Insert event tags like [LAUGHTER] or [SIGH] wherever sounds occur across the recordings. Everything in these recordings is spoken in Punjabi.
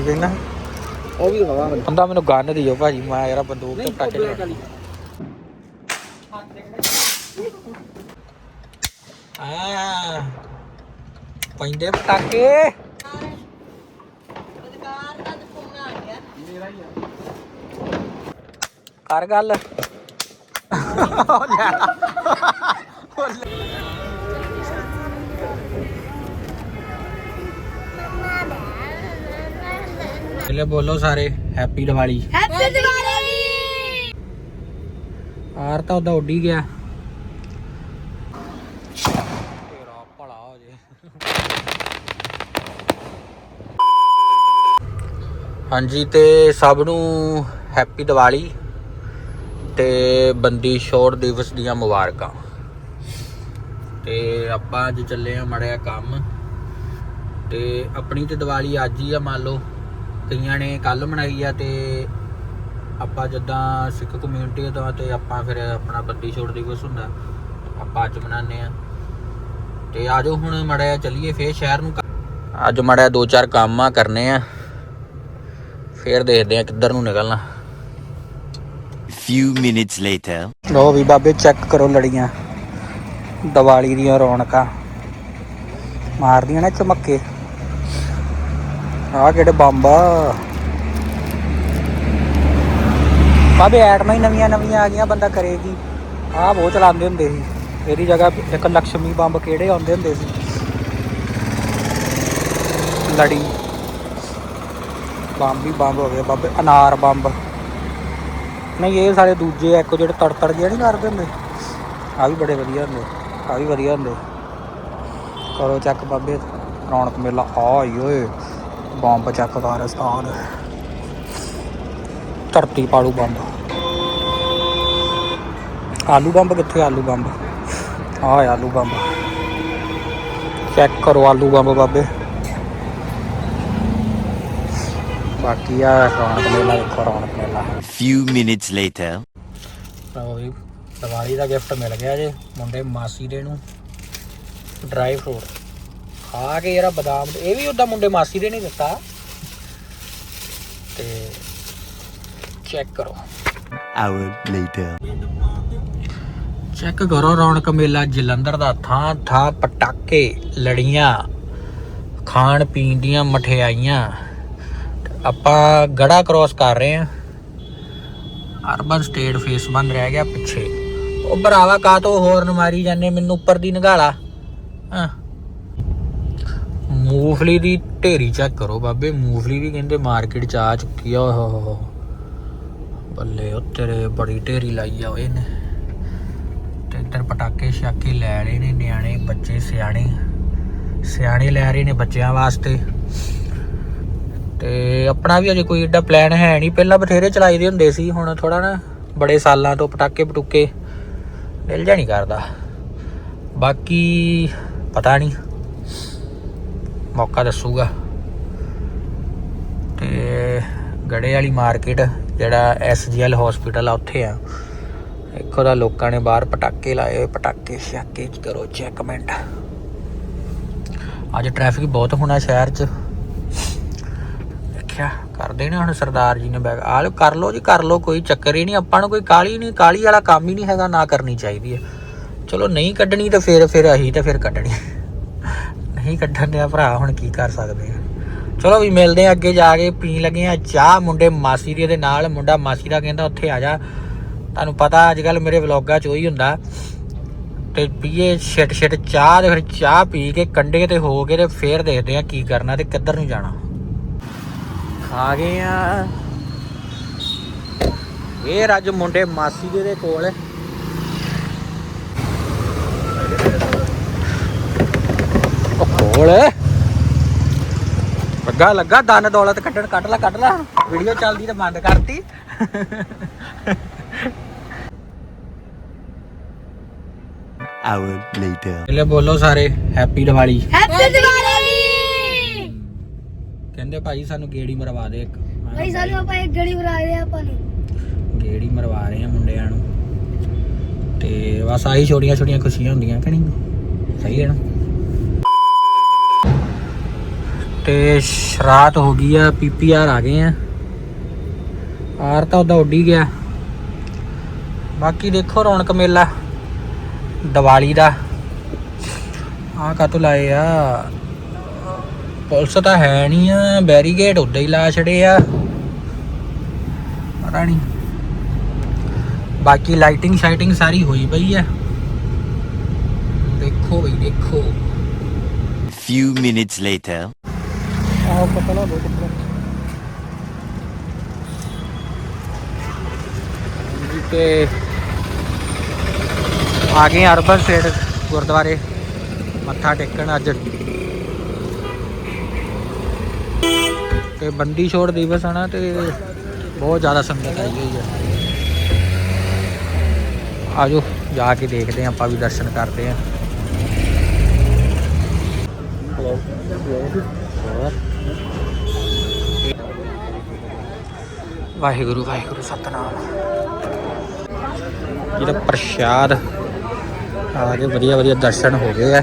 ਕੀ ਕਹਿੰਦਾ ਉਹ ਵੀ ਹਵਾ ਕਹਿੰਦਾ ਮੈਨੂੰ ਗੰਨ ਦਿਓ ਭਾਜੀ ਮੈਂ ਯਾਰ ਬੰਦੂਕ ਤੇ ਪਟਾਕੇ ਲੈ ਆ ਪੈਂਦੇ ਪਟਾਕੇ। ਕਰ ਗੱਲ। [LAUGHS] ਚਲੇ ਬੋਲੋ ਸਾਰੇ ਹੈਪੀ ਦੀਵਾਲੀ। ਹੈਪੀ ਦੀਵਾਲੀ! ਆਰ ਤਾਂ ਉਹਦਾ ਉੱਡੀ ਗਿਆ ਤੇਰਾ ਭਲਾ ਹੋ ਜੇ ਹਾਂਜੀ ਤੇ ਸਭ ਨੂੰ ਹੈਪੀ ਦੀਵਾਲੀ ਤੇ ਬੰਦੀ ਛੋੜ ਦਿਵਸ ਦੀਆਂ ਮੁਬਾਰਕਾਂ। ਤੇ ਆਪਾਂ ਅੱਜ ਚੱਲੇ ਆ ਮੜਿਆ ਕੰਮ। ਤੇ ਆਪਣੀ ਤੇ ਦੀਵਾਲੀ ਅੱਜ ਹੀ ਆ ਮੰਨ ਲਓ। ਕਈਆਂ ਨੇ ਕੱਲ ਮਨਾਈ ਆ ਤੇ ਆਪਾਂ ਜਿੱਦਾਂ ਸਿੱਖ ਕਮਿਊਨਿਟੀ ਦਾ ਤੇ ਆਪਾਂ ਫਿਰ ਆਪਣਾ ਬੰਦੀ ਛੋੜ ਦਿਵਸ ਹੁੰਦਾ। ਆਪਾਂ ਅੱਜ ਮਨਾਉਂਦੇ ਆ। ਤੇ ਆਜੋ ਹੁਣ ਮੜਿਆ ਚੱਲੀਏ ਫੇਰ ਸ਼ਹਿਰ ਨੂੰ। ਅੱਜ ਮੜਿਆ ਦੋ ਚਾਰ ਕੰਮ ਆ ਕਰਨੇ ਆ। ਫੇਰ ਦੇਖਦੇ ਆ ਕਿੱਧਰ ਨੂੰ ਨਿਕਲਣਾ। Few minutes later. ਲੋ ਵੀ ਬਾਬੇ ਚੈੱਕ ਕਰੋ ਲੜੀਆਂ। ਦੀਵਾਲੀ ਦੀਆਂ ਰੌਣਕਾਂ। ਮਾਰਦੀਆਂ ਨੇ ਚਮੱਕੇ। ਆਹ ਕਿਹੜੇ ਬੰਬ ਆ? ਬਾਬੇ ਐਟਮਾਂ ਹੀ ਨਵੀਆਂ ਨਵੀਆਂ ਆ ਗਈਆਂ ਬੰਦਾ ਕਰੇਗੀ ਆਹ ਬਹੁਤ ਚਲਾਉਂਦੇ ਹੁੰਦੇ ਸੀ। ਇਹਦੀ ਜਗ੍ਹਾ ਇੱਕ ਲక్ష్ਮੀ ਬੰਬ ਕਿਹੜੇ ਆਉਂਦੇ ਹੁੰਦੇ ਸੀ? ਲੜੀ। ਬੰਬ ਹੀ ਬੰਬ ਹੋ ਗਏ ਬਾਬੇ, ਅਨਾਰ ਬੰਬ। ਨਹੀਂ, ਇਹ ਸਾਰੇ ਦੂਜੇ ਇੱਕੋ ਜਿਹੜੇ ਤੜ ਤੜ ਜਿਹੇ ਨਹੀਂ ਕਰਦੇ ਹੁੰਦੇ। ਆ ਵੀ ਬੜੇ ਵਧੀਆ ਹੁੰਦੇ ਆ ਵੀ ਵਧੀਆ ਹੁੰਦੇ। ਕਰੋ ਚੱਕ ਬਾਬੇ, ਰੌਣਕ ਮੇਲਾ ਆਈ ਓਏ। ਬੰਬ ਚੱਕ ਕਰ ਉਸਤਾਦ ਧਰਤੀ ਪਾੜੂ ਬੰਬ ਆਲੂ ਬੰਬ ਕਿੱਥੇ ਆਲੂ ਬੰਬ ਆ ਆਲੂ ਬੰਬ ਚੈੱਕ ਕਰੋ ਆਲੂ ਬੰਬ ਬਾਬੇ। ਬਾਕੀ ਆ ਰੌਣਕ ਮੇਲਾ ਦੇਖੋ ਰੌਣਕ ਮੇਲਾ। Few minutes later. ਲਓ ਵੀ ਦੀਵਾਲੀ ਦਾ ਗਿਫਟ ਮਿਲ ਗਿਆ ਜੇ ਮੁੰਡੇ ਮਾਸੀ ਦੇ ਨੂੰ। ਡਰਾਈ ਫਰੂਟ ਖਾ ਕੇ ਯਾਰ ਬਦਾਮ ਇਹ ਵੀ ਉਦਾਂ ਮੁੰਡੇ ਮਾਸੀ ਦੇ ਨਹੀਂ ਦਿੱਤਾ। ਤੇ ਚੈੱਕ ਕਰੋ। Hour later. ਚੈੱਕ ਕਰੋ ਰੌਣਕ ਮੇਲਾ ਜਲੰਧਰ ਦਾ ਥਾਂ ਥਾਂ ਪਟਾਕੇ ਲੜੀਆਂ ਖਾਣ ਪੀਣ ਦੀਆਂ ਮਠਿਆਈਆਂ। ਤੇ ਆਪਾਂ ਗੜਾ ਕ੍ਰੋਸ ਕਰ ਰਹੇ ਆ ਅਰਬਨ ਸਟੇਟ ਫੇਸ ਬੰਦ ਰਹਿ ਗਿਆ ਪਿੱਛੇ। ਉਹ ਭਰਾਵਾ ਕਾਤੋਂ ਹੋਰਨ ਮਾਰੀ ਜਾਂਦੇ ਮੈਨੂੰ ਉੱਪਰ ਦੀ ਨਗਾਲਾ ਹਾਂ। ਮੂਫਲੀ ਦੀ ਢੇਰੀ ਚੈੱਕ ਕਰੋ ਬਾਬੇ ਮੂਫਲੀ ਵੀ ਕਹਿੰਦੇ ਮਾਰਕੀਟ ਚ ਆ ਚੁੱਕੀ ਆ, ਓਹ ਹੋ ਹੋ ਹੋ। ਬੱਲੇ, ਉਹ ਤੇਰੇ ਬੜੀ ਢੇਰੀ ਲਾਈ ਆ ਓਏ ਨੇ ਤੇ ਇੱਧਰ ਪਟਾਕੇ ਸ਼ਾਕੇ ਲੈ ਰਹੇ ਨੇ ਨਿਆਣੇ, ਬੱਚੇ ਸਿਆਣੇ। ਸਿਆਣੇ ਲੈ ਰਹੇ ਨੇ ਬੱਚਿਆਂ ਵਾਸਤੇ। ਤੇ ਆਪਣਾ ਵੀ ਅਜੇ ਕੋਈ ਏਡਾ ਪਲਾਨ ਹੈ ਨਹੀਂ। ਪਹਿਲਾਂ ਬਥੇਰੇ ਚਲਾਈਦੇ ਹੁੰਦੇ ਸੀ, ਹੁਣ ਥੋੜਾ ਨਾ ਬੜੇ ਸਾਲਾਂ ਤੋਂ ਪਟਾਕੇ ਪਟੂਕੇ ਮਿਲ ਨਹੀਂ ਕਰਦਾ। ਬਾਕੀ ਪਤਾ ਨਹੀਂ। ਮੌਕਾ ਦੱਸੂਗਾ ਤੇ ਗੜੇ ਵਾਲੀ ਮਾਰਕੀਟ ਜਿਹੜਾ ਐਸਜੀਐਲ ਹਸਪੀਟਲ ਆ ਉੱਥੇ ਆ ਇੱਕੋ ਦਾ ਲੋਕਾਂ ਨੇ ਬਾਹਰ ਪਟਾਕੇ ਲਾਏ ਹੋਏ ਪਟਾਕੇ ਛਾਕੇ ਕਰੋ ਚੈੱਕ ਮਿੰਟ ਅੱਜ ਟ੍ਰੈਫਿਕ ਬਹੁਤ ਹੋਣਾ ਸ਼ਹਿਰ 'ਚ ਦੇਖਿਆ ਕਰਦੇ ਨੇ ਹੁਣ ਸਰਦਾਰ ਜੀ ਨੇ ਬੈਗ ਆ ਲਓ ਕਰ ਲਓ ਜੀ ਕਰ ਲਓ ਕੋਈ ਚੱਕਰ ਹੀ ਨਹੀਂ ਆਪਾਂ ਨੂੰ ਕੋਈ ਕਾਲੀ ਨਹੀਂ ਕਾਲੀ ਵਾਲਾ ਕੰਮ ਹੀ ਨਹੀਂ ਹੈਗਾ ਨਾ ਕਰਨੀ ਚਾਹੀਦੀ ਹੈ ਚਲੋ ਨਹੀਂ ਕੱਢਣੀ ਤਾਂ ਫਿਰ ਫਿਰ ਅਸੀਂ ਤਾਂ ਫਿਰ ਕੱਢਣੀ ਨਹੀਂ ਕੱਢਣ ਦਿਆ ਭਰਾ, ਹੁਣ ਕੀ ਕਰ ਸਕਦੇ ਆ। ਚਲੋ ਵੀ ਮਿਲਦੇ ਆ ਅੱਗੇ ਜਾ ਕੇ, ਪੀਣ ਲੱਗੇ ਆ ਚਾਹ। ਮੁੰਡੇ ਮਾਸੀ ਦੇ ਨਾਲ, ਮੁੰਡਾ ਮਾਸੀ ਦਾ ਕਹਿੰਦਾ ਉੱਥੇ ਆ ਜਾ। ਤੁਹਾਨੂੰ ਪਤਾ ਅੱਜ ਕੱਲ ਮੇਰੇ ਵਲੌਗਾਂ 'ਚ ਉਹੀ ਹੁੰਦਾ। ਤੇ ਪੀਏ ਛਿਟ ਛਿਟ ਚਾਹ ਤੇ ਫਿਰ ਚਾਹ ਪੀ ਕੇ ਕੰਡੇ ਤੇ ਹੋ ਕੇ ਤੇ ਫੇਰ ਦੇਖਦੇ ਆ ਕੀ ਕਰਨਾ ਤੇ ਕਿੱਧਰ ਨੂੰ ਜਾਣਾ। ਖਾ ਗਏ ਆ। ਇਹ ਅੱਜ ਮੁੰਡੇ ਮਾਸੀ ਦੇ ਦੇ ਕੋਲ। ਕੋਲ ਲੱਗਾ ਲੱਗਾ ਦਨ ਦੌਲਤ ਕੱਢਣ ਕੱਢ ਲੈ ਕੱਢ ਲੈ। ਵੀਡੀਓ ਚੱਲਦੀ ਤੇ ਬੰਦ ਕਰਤੀ। Hour later. ਚਲੇ ਬੋਲੋ ਸਾਰੇ ਹੈਪੀ ਦੀਵਾਲੀ। ਹੈਪੀ ਦੀਵਾਲੀ! ਕਹਿੰਦੇ ਭਾਈ ਸਾਨੂੰ ਗੇੜੀ ਮਰਵਾ ਦੇ ਇੱਕ। ਭਾਈ ਸਾਨੂੰ ਆਪਾਂ ਇੱਕ ਗੜੀ ਬਣਾ ਰਹੇ ਆਪਾਂ ਨੂੰ। ਗੇੜੀ ਮਰਵਾ ਰਹੇ ਆ ਮੁੰਡਿਆਂ ਨੂੰ। ਤੇ ਬਸ ਆਹੀ ਛੋਟੀਆਂ ਛੋਟੀਆਂ ਖੁਸ਼ੀਆਂ ਹੁੰਦੀਆਂ ਕਿ ਨਹੀਂ? ਸਹੀ ਹੈ ਨਾ? ਤੇ ਸ਼- ਹੋ ਗਈ ਆ ਪੀਪੀਆਰ ਆ ਗਏ ਆ। ਆਰ ਤਾਂ ਉਹਦਾ ਉੱਡੀ ਗਿਆ। ਬਾਕੀ ਦੇਖੋ ਰੌਣਕ ਮੇਲਾ, ਦੀਵਾਲੀ ਦਾ। ਆ ਕਾਤੋਂ ਲਾਏ ਆ? ਪੁਲਿਸ ਤਾਂ ਹੈ ਨਹੀਂ ਆ ਬੈਰੀਗੇਡ ਉੱਦਾਂ ਹੀ ਲਾ ਛੜੇ ਆ। ਪਤਾ ਨਹੀਂ। ਬਾਕੀ ਲਾਈਟਿੰਗ ਸ਼ਾਈਟਿੰਗ ਸਾਰੀ ਹੋਈ ਪਈ ਆ। ਦੇਖੋ ਬਈ, ਦੇਖੋ। Few minutes later. ਆਹ ਪਤਾ ਲਾ ਦੋ ਕਿੱਥੇ ਤੇ ਆ ਗਏ ਅਰਬਨ ਸਟੇਟ ਗੁਰਦੁਆਰੇ। ਮੱਥਾ ਟੇਕਣ ਅੱਜ। ਤੇ ਬੰਦੀ ਛੋੜ ਦਿਵਸ ਆ ਨਾ ਤੇ ਬਹੁਤ ਜ਼ਿਆਦਾ ਸੰਗਤ ਆਈ ਹੋਈ ਹੈ ਆਜੋ ਜਾ ਕੇ ਦੇਖਦੇ ਹਾਂ ਆਪਾਂ ਵੀ ਦਰਸ਼ਨ ਕਰਦੇ ਹਾਂ। ਹੋਰ ਵਾਹਿਗੁਰੂ ਵਾਹਿਗੁਰੂ, ਸਤਨਾਮ। ਜਿਹੜਾ ਪ੍ਰਸ਼ਾਦ, ਆ ਕੇ ਵਧੀਆ ਵਧੀਆ ਦਰਸ਼ਨ ਹੋ ਗਏ ਆ।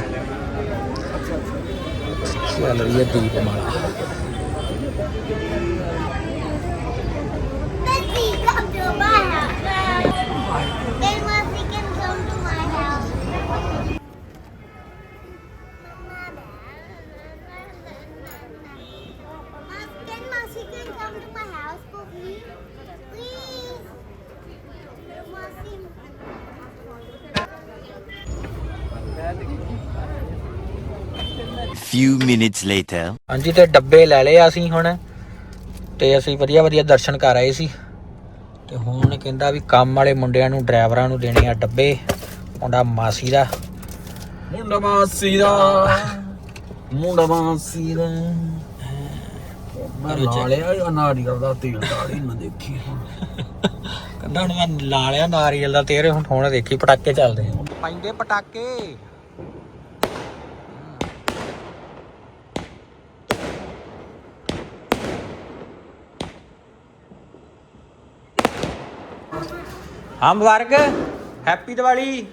ਚੱਲ ਰਹੀ ਹੈ ਦੀਪਮਾਲਾ? Few minutes later. ਹਾਂਜੀ ਤੇ ਡੱਬੇ ਲੈ ਲਏ ਆ ਅਸੀਂ ਹੁਣ। ਤੇ ਅਸੀਂ ਵਧੀਆ ਵਧੀਆ ਦਰਸ਼ਨ ਕਰ ਆਏ ਸੀ। ਤੇ ਹੁਣ ਕਹਿੰਦਾ ਵੀ ਕੰਮ ਵਾਲੇ ਮੁੰਡਿਆਂ ਨੂੰ ਡਰਾਈਵਰਾਂ ਨੂੰ ਦੇਣੇ ਆ ਡੱਬੇ। ਮੁੰਡਾ ਮਾਸੀ ਦਾ। ਮੁੰਡਾ ਮਾਸੀ ਦਾ। ਮੁੰਡਾ ਮਾਸੀ ਦਾ। ਮੈਂ ਲਾ ਲਿਆ ਨਾਰੀਅਲ ਦਾ ਤੇਲ ਦਾੜੀ ਨਾ ਦੇਖੀ ਹੁਣ। ਕਹਿੰਦਾ ਹੁਣ ਮੈਂ ਲਾ ਲਿਆ ਨਾਰੀਅਲ ਦਾ ਤੇਰੇ ਹੁਣ ਹੁਣ ਦੇਖੀ ਪਟਾਕੇ ਚੱਲਦੇ ਆ। ਪੈਂਦੇ ਪਟਾਕੇ। ਹਾਂ ਮੁਬਾਰਕ ਹੈਪੀ ਦੀਵਾਲੀ।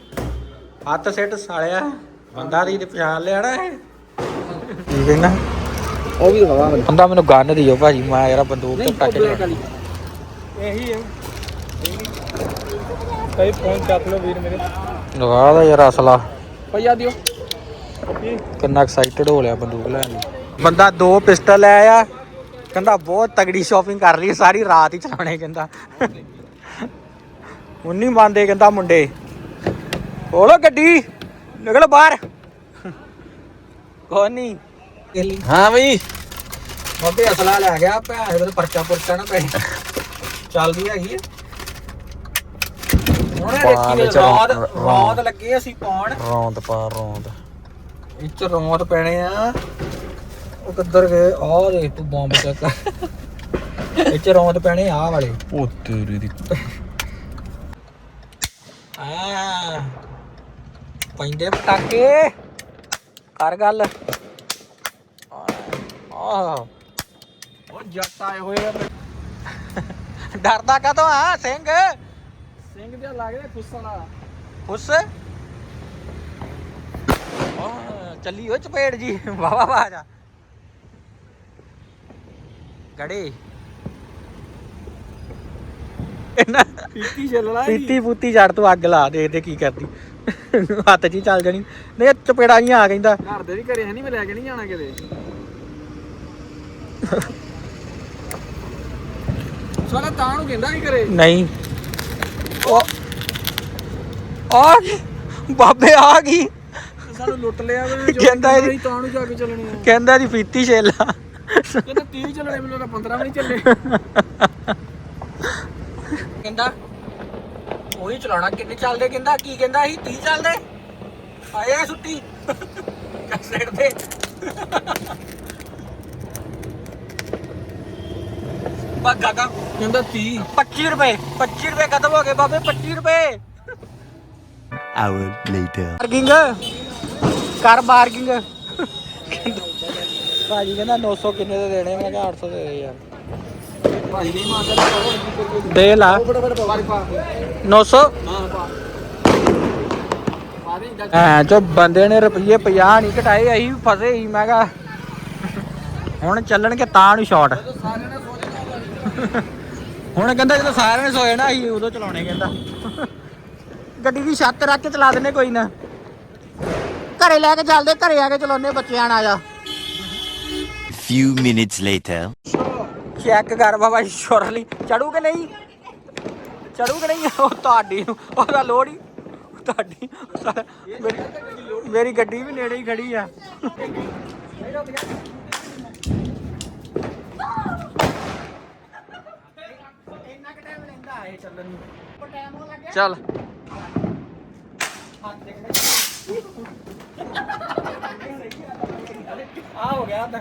ਹੱਥ ਸਿੱਟ ਸਾਲਿਆ ਬੰਦਾ ਦੀ ਤੇ ਪਛਾਣ ਲਿਆ ਨਾ ਇਹ। ਕੀ ਕਹਿੰਦਾ ਉਹ ਵੀ ਦਿਖਾਵਾ ਬੰਦਾ ਮੈਨੂੰ ਗੰਨ ਦਿਓ ਭਾਜੀ ਮੈਂ ਯਾਰ ਬੰਦੂਕ ਤੇ ਪਟਾਕੇ ਲਿਆ। ਇਹੀ ਹੈ। ਕਈ ਫੋਨ ਚੱਕ ਲਓ ਵੀਰ ਮੇਰੇ। ਲਗਾ ਦਾ ਯਾਰ ਅਸਲਾ। ਭਈਆ ਦਿਓ। ਕਿੰਨਾ ਐਕਸਾਈਟਡ ਹੋ ਲਿਆ ਬੰਦੂਕ ਲੈਣ ਲਈ ਬੰਦਾ ਦੋ ਪਿਸਟਲ ਲੈ ਆਇਆ ਕਹਿੰਦਾ ਬਹੁਤ ਤਗੜੀ ਸ਼ਾਪਿੰਗ ਕਰ ਲਈ ਸਾਰੀ ਰਾਤ ਹੀ ਚਲਾਉਣੇ ਕਹਿੰਦਾ। ਹੁਣ ਨਹੀਂ ਮੰਨਦੇ ਕਹਿੰਦਾ ਮੁੰਡੇ। ਖੋਲੋ ਗੱਡੀ ਨਿਕਲੋ ਬਾਹਰ। ਕੋਈ ਨਹੀਂ ਹਾਂ ਬਈ। ਬਾਬੇ ਅਸਲਾ ਲੈ ਗਿਆ ਭੈਣ ਦੇ ਪਰਚਾ ਪੁਰਚਾ ਨਾ ਪੈ ਚੱਲਦੀ ਹੈਗੀ ਆ। ਹੁਣ ਵਿੱਚ ਰੌਂਦ ਲੱਗੇ ਅਸੀਂ ਪਾਉਣ। ਰੌਂਦ ਪਾ ਰੌਂਦ। ਇਹ ਚ ਰੌਂਦ ਪੈਣੇ ਆ। ਉਹ ਕਿੱਧਰ ਗਏ? ਆਹ ਦੇਖ ਤੂੰ ਬੰਬ ਚੱਕ। ਇਹ ਚ ਰੌਂਦ ਪੈਣੇ ਆਹ ਵਾਲੇ। ਉਹ ਤੇਰੀ ਦੀ ਆ ਪੈਂਦੇ ਪਟਾਕੇ ਕਰ ਗੱਲ ਆਹ ਉਹ ਜੱਟ ਆਏ ਹੋਏ ਆ ਡਰਦਾ ਕਦੋਂ ਆ ਸਿੰਘ ਸਿੰਘ ਜਿਹਾ ਲੱਗਦਾ ਗੁੱਸਾ ਵਾਲਾ ਉਸ ਆਹ ਚੱਲੀ ਉਹ ਚਪੇੜ ਜੀ ਵਾਵਾ ਵਾਜਾ ਗੜੇ ਇਹਨਾਂ ਪੀਤੀ ਚੱਲਣਾ ਪੀਤੀ ਪੂਤੀ ਜੜ ਤੋਂ ਅੱਗ ਲਾ ਦੇ ਦੇ ਕੀ ਕਰਦੀ? ਹੱਥ 'ਚ ਹੀ ਚੱਲ ਜਾਣੀ। ਨਹੀਂ ਇਹ ਚਪੇੜਾਂ ਹੀ ਆ ਕਹਿੰਦਾ। ਘਰ ਦੇ ਵੀ ਘਰੇ ਹੈ ਨਹੀਂ ਮੈਂ ਲੈ ਕੇ ਨਹੀਂ ਜਾਣਾ ਕਿਤੇ। ਸਾਲਾ ਤਾਂ ਨੂੰ ਕਹਿੰਦਾ ਕੀ ਕਰੇ ਨਹੀਂ। ਉਹ ਆ ਗਈ। ਬਾਬੇ ਆ ਗਈ। ਸਾਨੂੰ ਲੁੱਟ ਲਿਆ ਵੇ ਕਹਿੰਦਾ ਇਹਦੀ- ਤਾਂ ਨੂੰ ਜਾ ਕੇ ਚੱਲਣੀ ਆ। ਕਹਿੰਦਾ ਦੀ ਪੀਤੀ ਛੇਲਾ ਕਹਿੰਦਾ 30 ਚੱਲਣੇ ਮੈਨੂੰ ਤਾਂ 15 ਵੀ ਨਹੀਂ ਚੱਲੇ। ਕਹਿੰਦਾ ਉਹੀ ਚਲਾਉਣਾ ਕਿੰਨੇ ਚੱਲਦੇ ਕਹਿੰਦਾ ਕੀ ਕਹਿੰਦਾ ਸੀ 30 ਚੱਲਦੇ? ਆਏ ਸੁੱਟੀ ਕਸੇਟ ਤੇ। ਬੱਗਾ ਕਾ ਕਹਿੰਦਾ 30 25 ਰੁਪਏ 25 ਰੁਪਏ ਖਤਮ ਹੋ ਗਏ ਬਾਬੇ 25 ਰੁਪਏ। Hour later. ਬਾਰਗਿੰਗ ਕਰ ਬਾਰਗਿੰਗ ਭਾਜੀ ਕਹਿੰਦਾ 900 ਕਿੰਨੇ ਦੇ ਦੇਣੇ ਮੈਂ ਕਿਹਾ 800 ਦੇ ਦੇ ਯਾਰ। ਦੇ ਲਾ। 900 ਹਾਂ ਜੋ ਬੰਦੇ ਨੇ ਰੁਪਏ 50 ਨਹੀਂ ਘਟਾਏ, ਅਸੀਂ ਵੀ ਫਸੇ ਹੀ ਮੈਂ ਕਿਹਾ, ਹੁਣ ਚੱਲਣਗੇ ਤਾਂ ਨੂੰ ਸ਼ਾਟ ਹੁਣ ਕਹਿੰਦਾ ਜਦੋਂ ਸਾਰਿਆਂ ਨੇ ਸੋਏ ਨਾ ਅਸੀਂ ਉਦੋਂ ਚਲਾਉਣੇ ਕਹਿੰਦਾ। ਗੱਡੀ ਦੀ ਛੱਤ ਰੱਖ ਕੇ ਚਲਾ ਦਿੰਨੇ ਕੋਈ ਨਾ। ਘਰੇ ਲੈ ਕੇ ਚੱਲਦੇ, ਘਰੇ ਆ ਕੇ ਚਲਾਉਨੇ ਬੱਚਿਆਂ ਨਾਲ ਆ Few minutes later. ਚੈੱਕ ਕਰ ਬਾਬਾ ਸ਼ੋਰਲੀ ਚੜੂ ਕਿ ਨਹੀਂ? ਚੜੂ ਕਿ ਨਹੀਂ? ਉਹ ਤੁਹਾਡੀ ਨੂੰ ਉਹਦਾ ਲੋੜ ਹੀ ਤੁਹਾਡੀ ਮੇਰੀ- ਮੇਰੀ ਗੱਡੀ ਵੀ ਨੇੜੇ ਹੀ ਖੜੀ ਆ। ਚੱਲ। ਆ ਹੋ ਗਿਆ ਤਾਂ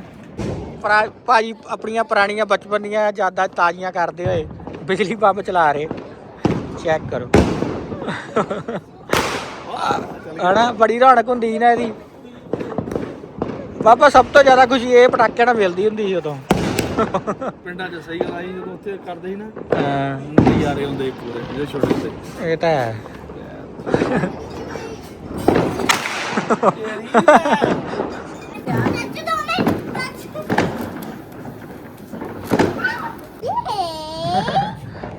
ਭਰਾ ਭਾਜੀ ਆਪਣੀਆਂ ਪੁਰਾਣੀਆਂ ਬਚਪਨ ਦੀਆਂ ਯਾਦਾਂ ਤਾਜ਼ੀਆਂ ਕਰਦੇ ਹੋਏ ਬਿਜਲੀ ਪੰਪ ਚਲਾ ਰਹੇ। ਚੈੱਕ ਕਰੋ। ਹਣਾ ਬੜੀ ਰੌਣਕ ਹੁੰਦੀ ਸੀ ਨਾ ਇਹਦੀ। ਬਾਬਾ ਸਭ ਤੋਂ ਜ਼ਿਆਦਾ ਖੁਸ਼ੀ ਇਹ ਪਟਾਕਿਆਂ ਨਾਲ ਮਿਲਦੀ ਹੁੰਦੀ ਸੀ ਉਦੋਂ। ਪਿੰਡਾਂ 'ਚ ਸਹੀ ਗੱਲ ਆਈ ਜਦੋਂ ਉੱਥੇ ਕਰਦੇ ਸੀ ਨਾ ਹਾਂ, ਨਜ਼ਾਰੇ ਹੁੰਦੇ ਸੀ ਪੂਰੇ ਜਿਹੜੇ ਛੋਟੇ ਹੁੰਦੇ। ਇਹ ਤਾਂ ਹੈ।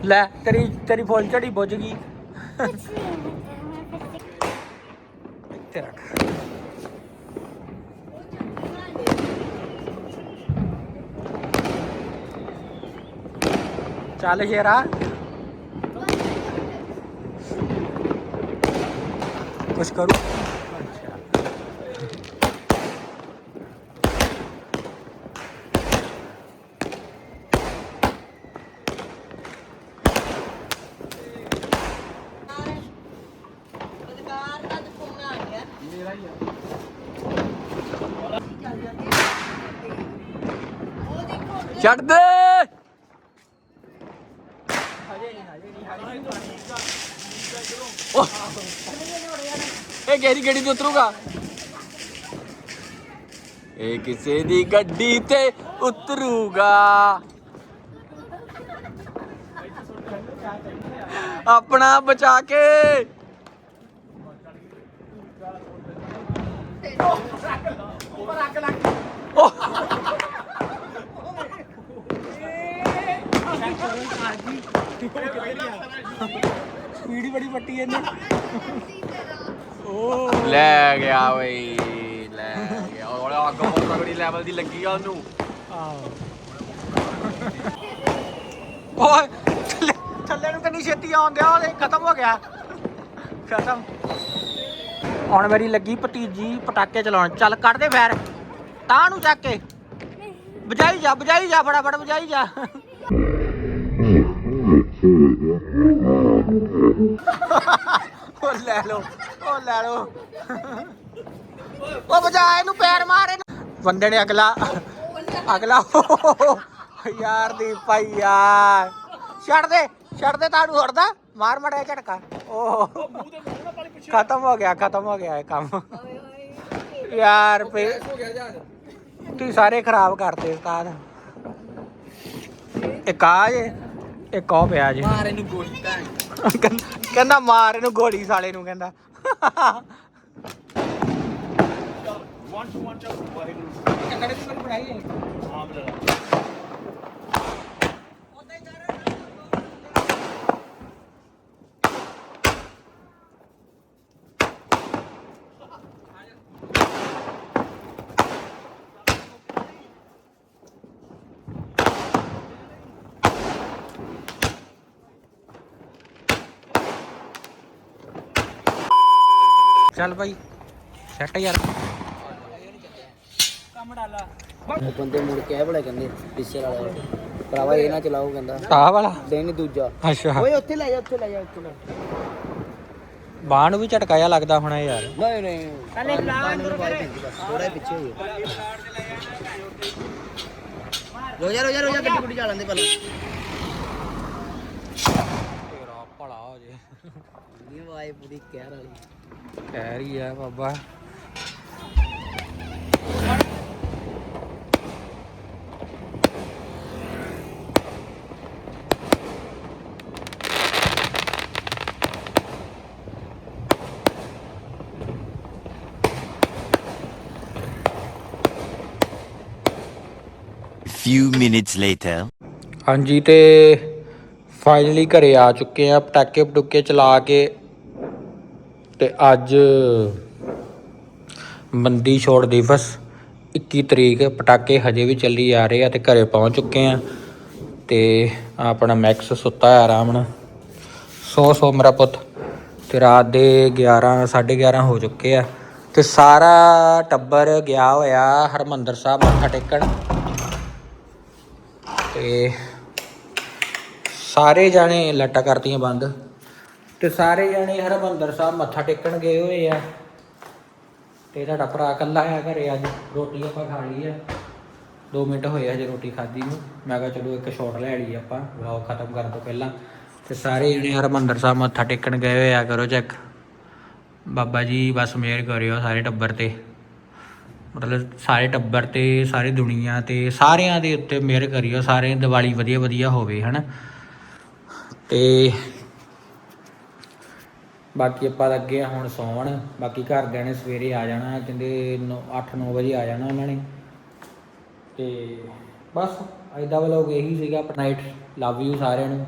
ਲੈ ਤੇਰੀ ਤੇਰੀ ਫੁੱਲ ਝੜੀ ਬੁੱਝ ਗਈ। ਇੱਥੇ ਰੱਖ ਚੱਲ ਸ਼ੇਰਾ। ਕੁਛ ਕਰੂ? ਛੱਡ ਦੇ। ਇਹ ਗੇਰੀ ਗੱਡੀ ਤੇ ਉਤਰੂਗਾ? ਇਹ ਕਿਸੇ ਦੀ ਗੱਡੀ ਤੇ ਉਤਰੂਗਾ। ਆਪਣਾ ਬਚਾ ਕੇ। ਓਹ। ਸਪੀਡ ਹੀ ਬੜੀ ਪੱਟੀ ਇਹਨੇ ਓ ਲੈ ਗਿਆ ਬਈ ਲੈ ਗਿਆ। ਉਹ ਅੱਗ ਬਹੁਤ ਤਗੜੀ ਲੈਵਲ ਦੀ ਲੱਗੀ ਆ ਉਹਨੂੰ। ਓਏ ਥੱਲੇ ਥੱਲੇ ਨੂੰ ਕਿੰਨੀ ਛੇਤੀ ਆਉਂਦਿਆ ਉਹਦੇ ਖਤਮ ਹੋ ਗਿਆ। ਖਤਮ। ਹੁਣ ਮੇਰੀ ਲੱਗੀ ਭਤੀਜੀ ਪਟਾਕੇ ਚਲਾਉਣ। ਚੱਲ ਕੱਢ ਦੇ ਫੈਰ। ਤਾਂ ਨੂੰ ਚੱਕ ਕੇ। ਵਜਾਈ ਜਾ ਵਜਾਈ ਜਾ ਫਟਾਫਟ ਵਜਾਈ ਜਾ। ਉਹ ਲੈ ਲੋ ਉਹ ਲੈ ਲੋ ਉਹ ਵਜਾ ਇਹਨੂੰ ਪੈਰ ਮਾਰ ਬੰਦੇ ਨੇ ਅਗਲਾ ਅਗਲਾ। ਯਾਰ ਦੀ ਯਾਰ। ਛੱਡ ਦੇ ਛੱਡ ਦੇ ਤਾੜੂ ਹੜਦਾ ਮਾਰ ਮੜਿਆ ਝਟਕਾ। ਓਹ। ਖਤਮ ਹੋ ਗਿਆ, ਖਤਮ ਹੋ ਗਿਆ ਇਹ ਕੰਮ। ਯਾਰ ਪੇ ਤੁਸੀਂ ਸਾਰੇ ਖਰਾਬ ਕਰਦੇ ਉਸਤਾਦ। ਇੱਕ ਆ ਜੇ। ਇੱਕ ਉਹ ਪਿਆ ਜੇ। ਮਾਰ ਇਹਨੂੰ ਗੋਲੀ ਤਾਂ ਕਹਿੰਦਾ ਮਾਰ ਇਹਨੂੰ ਗੋਲੀ ਸਾਲੇ ਨੂੰ ਕਹਿੰਦਾ। ਵਨ ਟੂ ਵਨ ਚੱਲ। ਵਾਹਿਗੁਰੂ ਆਪ ਲੈ ਚੱਲ ਭਾਈ ਸੈੱਟ ਯਾਰ। ਉਹ ਬੰਦੇ ਮੁੜ ਕੇ ਆਏ ਬੜਾ ਕਹਿੰਦੇ ਪਿੱਛੇ ਵਾਲਾ ਭਰਾਵਾ ਇਹ ਨਾ ਚਲਾਓ ਕਹਿੰਦਾ। ਆਹ ਵਾਲਾ। ਦੇਣ ਦੂਜਾ। ਅੱਛਾ। ਓਏ ਉੱਥੇ ਲੈ ਜਾ ਉੱਥੇ ਲੈ ਜਾ ਉੱਥੇ ਲੈ ਬਾਹ ਨੂੰ ਵੀ ਝਟਕਾ ਜਿਹਾ ਲੱਗਦਾ ਹੋਣਾ ਯਾਰ। ਨਹੀਂ ਨਹੀਂ। ਅਨੇ ਥੋੜਾ ਪਿੱਛੇ ਹੋ ਗਿਆ ਰੋਜਾ ਰੋਜਾ ਰੋਜਾ ਗੱਡੀ ਗੁੱਡੀ ਚਾ ਲੈਂਦੇ ਪਹਿਲਾਂ। ਤੇਰਾ ਭਲਾ ਹੋ ਜੇ। ਇਹ ਵਾਏ ਪੂਰੀ ਕਹਿਰ ਵਾਲੀ। ਕਹਿ ਰਹੀ ਆ ਬਾਬਾ few minutes later. ਹਾਂਜੀ ਤੇ ਫਾਈਨਲੀ ਘਰੇ ਆ ਚੁੱਕੇ ਆ ਪਟਾਕੇ ਪਟੂਕੇ ਚਲਾ ਕੇ ਤੇ ਅੱਜ ਬੰਦੀ ਛੋੜ ਦਿਵਸ 21 ਤਰੀਕ, ਪਟਾਕੇ ਹਜੇ ਵੀ ਚੱਲੀ ਜਾ ਰਹੇ ਆ ਤੇ ਘਰੇ ਪਹੁੰਚ ਚੁੱਕੇ ਆ ਤੇ ਆਪਣਾ ਮੈਕਸ ਸੁੱਤਾ ਹੈ ਆਰਾਮ ਨਾਲ ਸੋ ਸੋ ਮੇਰਾ ਪੁੱਤ, ਤੇ ਰਾਤ ਦੇ 11 11:30 ਹੋ ਚੁੱਕੇ ਆ ਤੇ ਸਾਰਾ ਟੱਬਰ ਗਿਆ ਹੋਇਆ ਹਰਮੰਦਰ ਸਾਹਿਬ ਮੱਥਾ ਟੇਕਣ। ਤੇ ਸਾਰੇ ਜਾਣੇ ਲੱਟਾ ਕਰਤੀਆਂ ਬੰਦ। ਤੇ ਸਾਰੇ ਜਣੇ ਹਰਮੰਦਰ ਸਾਹਿਬ ਮੱਥਾ ਟੇਕਣ ਗਏ ਹੋਏ ਆ। ਤੇ ਤੁਹਾਡਾ ਭਰਾ ਇਕੱਲਾ ਆ ਘਰੇ ਅੱਜ, ਰੋਟੀ ਆਪਾਂ ਖਾ ਲਈ ਆ। 2 ਮਿੰਟ ਹੋਏ ਹਜੇ ਰੋਟੀ ਖਾਧੀ ਨੂੰ। ਮੈਂ ਕਿਹਾ ਚਲੋ ਇੱਕ ਸ਼ਾਟ ਲੈ ਲਈਏ ਆਪਾਂ ਵਲੌਗ ਖਤਮ ਕਰਨ ਤੋਂ ਪਹਿਲਾਂ। ਤੇ ਸਾਰੇ ਜਣੇ ਹਰਮੰਦਰ ਸਾਹਿਬ ਮੱਥਾ ਟੇਕਣ ਗਏ ਹੋਏ ਆ, ਕਰੋ ਚੈੱਕ ਬਾਬਾ ਜੀ ਬਸ ਮਿਹਰ ਕਰਿਓ ਸਾਰੇ ਟੱਬਰ ਤੇ। ਮਤਲਬ ਸਾਰੇ ਟੱਬਰ ਤੇ, ਸਾਰੀ ਦੁਨੀਆ ਤੇ, ਸਾਰਿਆਂ ਦੇ ਉੱਤੇ ਮਿਹਰ ਕਰਿਓ। ਸਾਰੇ ਦੀਵਾਲੀ ਵਧੀਆ ਵਧੀਆ ਹੋਵੇ, ਹਨਾ। ਤੇ ਬਾਕੀ ਆਪਾਂ ਤਾਂ ਅੱਗੇ ਆ, ਹੁਣ ਸੌਣ। ਬਾਕੀ ਘਰਦਿਆਂ ਨੇ ਸਵੇਰੇ ਆ ਜਾਣਾ, ਕਹਿੰਦੇ 8-9 ਵਜੇ ਆ ਜਾਣਾ ਉਹਨਾਂ ਨੇ। ਤੇ ਬਸ, ਅੱਜ ਦਾ ਵਲੋਗ ਇਹੀ ਸੀਗਾ ਨਾਈਟ ਲਵ ਯੂ ਸਾਰਿਆਂ ਨੂੰ।